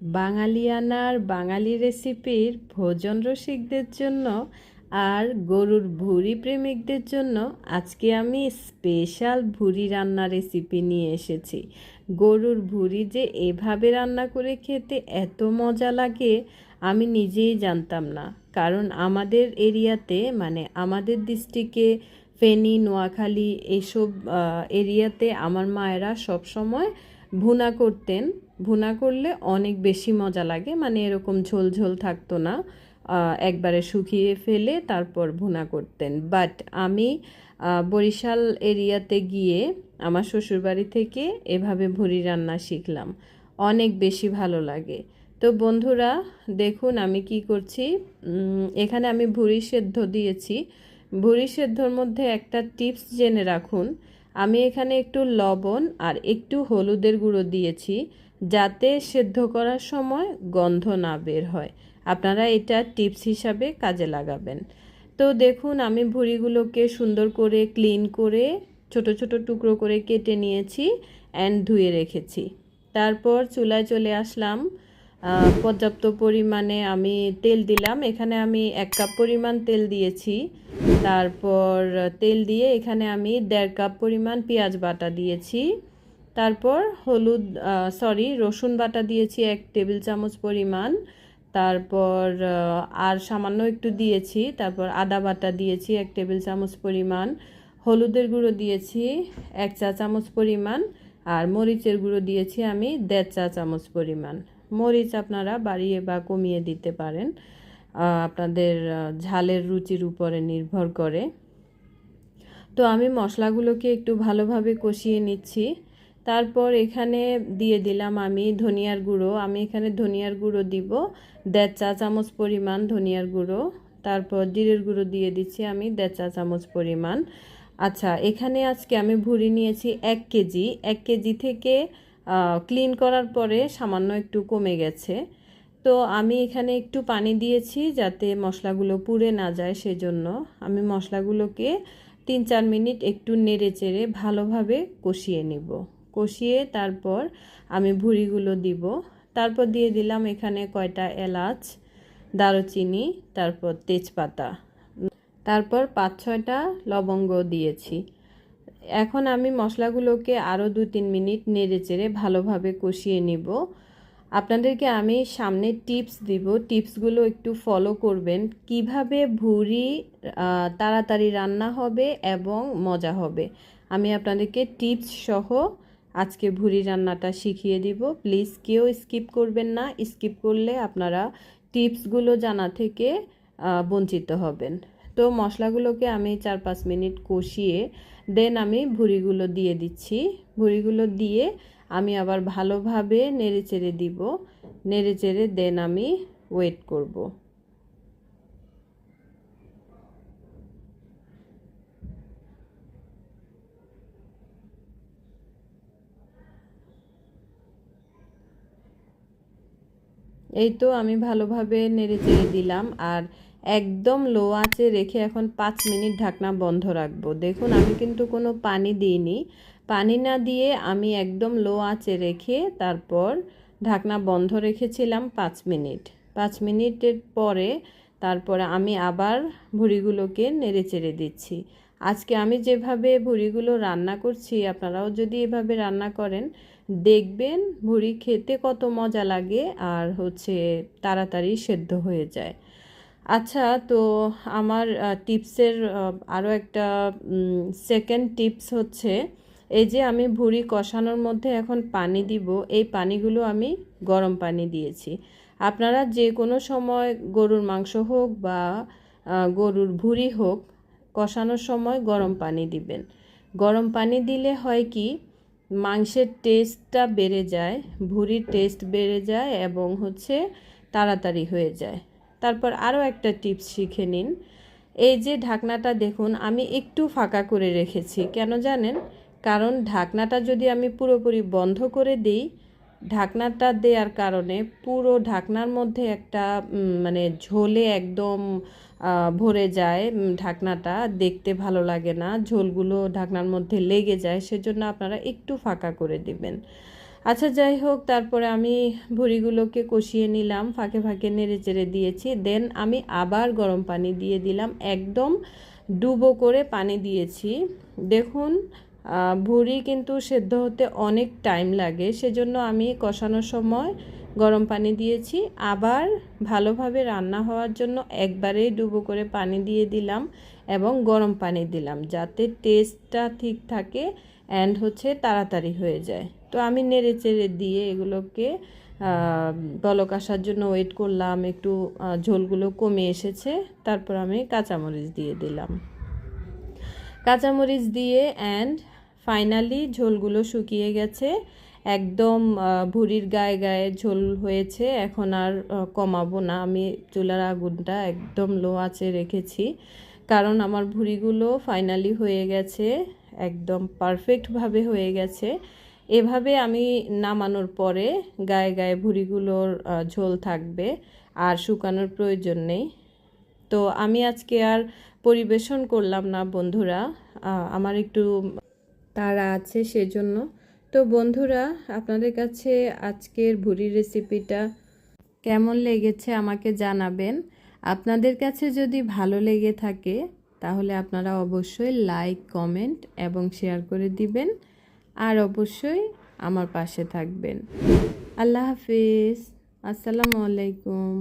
বাঙালিয়ানার বাঙালি রেসিপির ভোজন রসিকদের জন্য আর গরুর ভুঁড়ি প্রেমিকদের জন্য আজকে আমি স্পেশাল ভুঁড়ি রান্না রেসিপি নিয়ে এসেছি। গরুর ভুঁড়ি যে এভাবে রান্না করে খেতে এত মজা লাগে, আমি নিজেই জানতাম না। কারণ আমাদের এরিয়াতে মানে আমাদের ডিস্ট্রিক্টে, ফেনী, নোয়াখালী, এসব এরিয়াতে আমার মায়েরা সব সময় ভুনা করতেন। ভুনা করলে অনেক বেশি মজা লাগে। মানে এরকম ঝোল ঝোল থাকতো না। একবারে শুকিয়ে ফেলে তারপর ভুনা করতেন। বাট আমি বরিশাল এরিয়াতে গিয়ে আমার শ্বশুরবাড়ি থেকে এভাবে ভুড়ি রান্না শিখলাম। অনেক বেশি ভালো লাগে। তো বন্ধুরা, দেখুন আমি কি করছি। এখানে আমি ভুড়ি সেদ্ধ দিয়েছি। ভুড়ি সেদ্ধর মধ্যে একটা টিপস জেনে রাখুন। আমি এখানে একটু লবণ আর একটু হলুদের গুঁড়ো দিয়েছি যাতে সেদ্ধ করার সময় গন্ধ না বের হয়। আপনারা এটা টিপস হিসাবে কাজে লাগাবেন। তো দেখুন, আমি ভুঁড়িগুলোকে সুন্দর করে ক্লিন করে ছোট ছোট টুকরো করে কেটে নিয়েছি অ্যান্ড ধুয়ে রেখেছি। তারপর চুলায় চলে আসলাম। পর্যাপ্ত পরিমাণে আমি তেল দিলাম। এখানে আমি এক কাপ পরিমাণ তেল দিয়েছি। তারপর তেল দিয়ে এখানে আমি দেড় কাপ পরিমাণ পেঁয়াজ বাটা দিয়েছি। তারপর হলুদ সরি রসুন বাটা দিয়েছি এক টেবিল চামচ পরিমাণ। তারপর আর সামান্য একটু দিয়েছি। তারপর আদা বাটা দিয়েছি এক টেবিল চামচ পরিমাণ। হলুদের গুঁড়ো দিয়েছি এক চা চামচ পরিমাণ। আর মরিচের গুঁড়ো দিয়েছি আমি দেড় চা চামচ পরিমাণ। মরিচ আপনারা বাড়িয়ে বা কমিয়ে দিতে পারেন। আপনাদের ঝালের রুচির উপরে নির্ভর করে। তো আমি মশলাগুলোকে একটু ভালোভাবে কষিয়ে নিচ্ছি। তারপর এখানে দিয়ে দিলাম আমি ধনিয়ার গুঁড়ো। আমি এখানে ধনিয়ার গুঁড়ো দিব। দেড় চা চামচ পরিমাণ ধনিয়ার গুঁড়ো। তারপর জিরের গুঁড়ো দিয়ে দিচ্ছি আমি দেড় চা চামচ পরিমাণ। আচ্ছা এখানে আজকে আমি ভুঁড়ি নিয়েছি এক কেজি। এক কেজি থেকে ক্লিন করার পরে সামান্য একটু কমে গেছে। তো আমি এখানে একটু পানি দিয়েছি যাতে মশলাগুলো পুড়ে না যায় সেজন্য। আমি মশলাগুলোকে তিন চার মিনিট একটু নেড়ে চেড়ে ভালোভাবে কষিয়ে নিব। কষিয়ে তারপর আমি ভুঁড়িগুলো দিব। তারপর দিয়ে দিলাম এখানে কয়টা এলাচ, দারুচিনি, তারপর তেজপাতা। তারপর পাঁচ ছয়টা লবঙ্গ দিয়েছি। এখন আমি মশলাগুলোকে আরও দু তিন মিনিট নেড়ে চেড়ে ভালোভাবে কষিয়ে নিব। আপনাদেরকে আমি সামনে টিপস দিব। টিপসগুলো একটু ফলো করবেন। কীভাবে ভুঁড়ি তাড়াতাড়ি রান্না হবে এবং মজা হবে। আমি আপনাদেরকে টিপস সহ আজকে ভুঁড়ি রান্নাটা শিখিয়ে দিব। প্লিজ কেউ স্কিপ করবেন না। স্কিপ করলে আপনারা টিপসগুলো জানা থেকে বঞ্চিত হবেন। তো মশলাগুলোকে আমি চার পাঁচ মিনিট কষিয়ে, দেন আমি ভুঁড়িগুলো দিয়ে দিচ্ছি। ভুঁড়িগুলো দিয়ে আমি আবার ভালোভাবে নেড়ে চেড়ে দিব। নেড়ে চেড়ে দেন আমি ওয়েট করব। এই তো আমি ভালোভাবে নেড়ে চেড়ে দিলাম আর একদম লো আঁচে রেখে এখন পাঁচ মিনিট ঢাকনা বন্ধ রাখব। দেখুন, আমি কিন্তু কোনো পানি দিইনি। পানি না দিয়ে আমি একদম লো আঁচে রেখে তারপর ঢাকনা বন্ধ রেখেছিলাম পাঁচ মিনিট। পাঁচ মিনিটের পরে তারপরে আমি আবার ভুড়িগুলোকে নেড়ে চেড়ে দিচ্ছি। আজকে আমি যেভাবে ভুড়িগুলো রান্না করছি, আপনারাও যদি এভাবে রান্না করেন, দেখবেন ভুঁড়ি খেতে কত মজা লাগে আর হচ্ছে তাড়াতাড়ি সেদ্ধ হয়ে যায়। আচ্ছা তো আমার টিপসের আরও একটা সেকেন্ড টিপস হচ্ছে এই যে আমি ভুঁড়ি কষানোর মধ্যে এখন পানি দিব, এই পানিগুলো আমি গরম পানি দিয়েছি। আপনারা যে কোনো সময় গরুর মাংস হোক বা গরুর ভুঁড়ি হোক কষানোর সময় গরম পানি দিবেন। গরম পানি দিলে হয় কি, মাংসের টেস্টটা বেড়ে যায়, ভুঁড়ির টেস্ট বেড়ে যায় এবং হচ্ছে তাড়াতাড়ি হয়ে যায়। তারপর আরও একটা টিপস শিখে নিন। এই যে ঢাকনাটা দেখুন, আমি একটু ফাঁকা করে রেখেছি, কেন জানেন? কারণ ঢাকনাটা যদি আমি পুরোপুরি বন্ধ করে দিই, ঢাকনাটা দেওয়ার কারণে পুরো ঢাকনার মধ্যে একটা মানে ঝোলে একদম ভরে যায় ঢাকনাটা। দেখতে ভালো লাগে না, ঝোলগুলো ঢাকনার মধ্যে লেগে যায়, সেজন্য আপনারা একটু ফাঁকা করে দিবেন। আচ্ছা যাই হোক, তারপরে আমি ভুড়িগুলোকে কষিয়ে নিলাম, ফাঁকে ফাঁকে নেড়ে চেড়ে দিয়েছি। দেন আমি আবার গরম পানি দিয়ে দিলাম, একদম ডুবো করে পানি দিয়েছি। দেখুন ভুড়ি কিন্তু সেদ্ধ হতে অনেক টাইম লাগে। সেজন্য আমি কষানোর সময় গরম পানি দিয়েছি। আবার ভালোভাবে রান্না হওয়ার জন্য একবারেই ডুবো করে পানি দিয়ে দিলাম এবং গরম পানি দিলাম যাতে টেস্টটা ঠিক থাকে অ্যান্ড হচ্ছে তাড়াতাড়ি হয়ে যায়। তো আমি নেড়ে চেড়ে দিয়ে এগুলোকে বলক আসার জন্য ওয়েট করলাম। একটু ঝোলগুলো কমে এসেছে। তারপর আমি কাঁচামরিচ দিয়ে দিলাম। কাঁচামরিচ দিয়ে অ্যান্ড ফাইনালি ঝোলগুলো শুকিয়ে গেছে। একদম ভুঁড়ির গায়ে গায়ে ঝোল হয়েছে। এখন আর কমাবো না। আমি চুলার আগুনটা একদম লো আঁচে রেখেছি। কারণ আমার ভুঁড়িগুলো ফাইনালি হয়ে গেছে। একদম পারফেক্টভাবে হয়ে গেছে। এভাবে আমি নামানোর পরে গায়ে গায়ে ভুঁড়িগুলোর ঝোল থাকবে। আর শুকানোর প্রয়োজন নেই। তো আমি আজকে আর পরিবেশন করলাম না বন্ধুরা। আমার একটু তাড়া আছে সেজন্য। তো বন্ধুরা, আপনাদের কাছে আজকের ভুড়ি রেসিপিটা কেমন লেগেছে আমাকে জানাবেন। আপনাদের কাছে যদি ভালো লেগে থাকে, তাহলে আপনারা অবশ্যই লাইক কমেন্ট এবং শেয়ার করে দিবেন। আর অবশ্যই আমার পাশে থাকবেন। আল্লাহ হাফিজ। আসসালামু আলাইকুম।